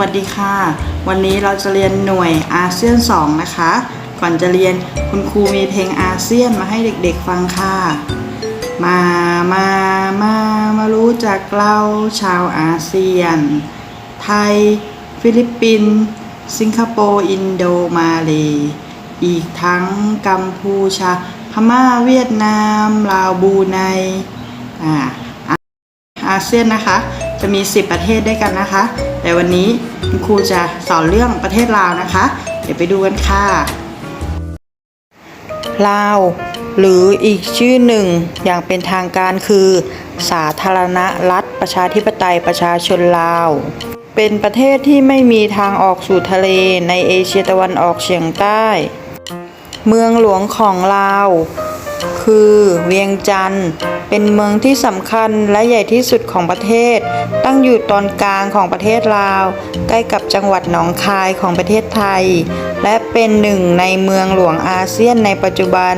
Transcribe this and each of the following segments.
วัสดีค่ะ วันนี้เราจะเรียนหน่วยอาเซียน 2 นะคะ ก่อนจะเรียนคุณครูมีเพลงอาเซียนมาให้เด็กๆฟังค่ะ มามามามารู้จักเราชาวอาเซียน ไทย ฟิลิปปินส์สิงคโปร์อินโดมาเลอีกทั้งกัมพูชา พม่าเวียดนาม ลาวบูไนอ่าอาเซียนนะคะ จะมี 10 ประเทศด้วยกันนะคะ แต่วันนี้คุณครูจะสอนเรื่องประเทศลาวนะคะ เดี๋ยวไปดูกันค่ะ ลาว หรืออีกชื่อหนึ่งอย่างเป็นทางการคือ สาธารณรัฐประชาธิปไตยประชาชนลาว เป็นประเทศที่ไม่มีทางออกสู่ทะเลในเอเชียตะวันออกเฉียงใต้ เมืองหลวงของลาว คือ เวียงจันทร์เป็นเมืองที่สำคัญและใหญ่ที่สุดของประเทศ ตั้งอยู่ตอนกลางของประเทศลาว ใกล้กับจังหวัดหนองคายของประเทศไทย และเป็นหนึ่งในเมืองหลวงอาเซียนในปัจจุบัน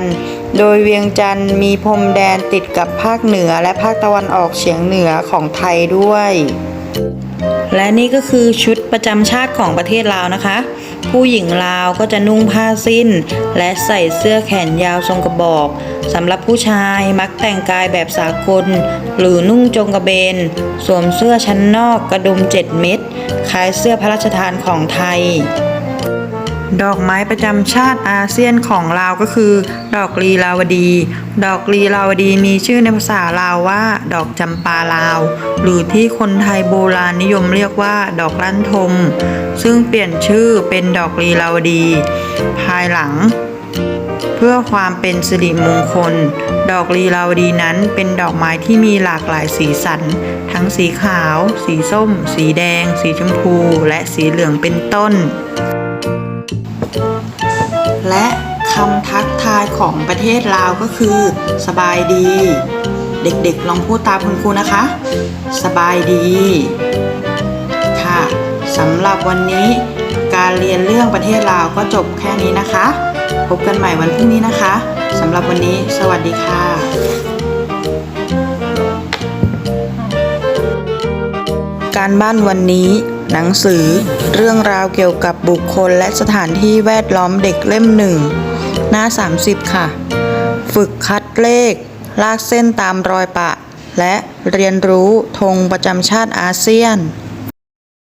โดยเวียงจันทร์มีพรมแดนติดกับภาคเหนือและภาคตะวันออกเฉียงเหนือของไทยด้วย และนี่ก็คือชุดประจำชาติของประเทศลาวนะคะ ผู้หญิงลาวก็จะนุ่งผ้าสิ้น และใส่เสื้อแขนยาวทรงกระบอกสำหรับผู้ชายมักแต่งกายแบบสากล หรือนุ่งจงกระเบน สวมเสื้อชั้นนอกกระดุมเจ็ดเม็ดคล้ายเสื้อพระราชทานของไทย ดอกไม้ประจำชาติอาเซียนของลาวก็คือ ดอกลีลาวดี ดอกลีลาวดีมีชื่อในภาษาลาวว่า ดอกจำปาลาว หรือที่คนไทยโบราณนิยมเรียกว่า ดอกลั่นทม ซึ่งเปลี่ยนชื่อเป็นดอกลีลาวดี ภายหลัง เพื่อความเป็นสิริมงคล ดอกลีลาวดีนั้นเป็นดอกไม้ที่มีหลากหลายสีสัน ทั้งสีขาว สีส้ม สีแดง สีชมพู และสีเหลืองเป็นต้น และคำทักทายของประเทศลาวก็คือ สบายดี เด็กๆลองพูดตามคุณครูนะคะ สบายดี ค่ะสำหรับวันนี้การเรียนเรื่องประเทศลาวก็จบแค่นี้นะคะ พบกันใหม่วันพรุ่งนี้นะคะสำหรับวันนี้ สวัสดีค่ะการบ้านวันนี้ หนังสือ เรื่องราวเกี่ยวกับบุคคลและสถานที่แวดล้อมเด็กเล่มหนึ่งหน้า 30 ค่ะ ฝึกคัดเลข ลากเส้นตามรอยปะ และเรียนรู้ธงประจำชาติอาเซียน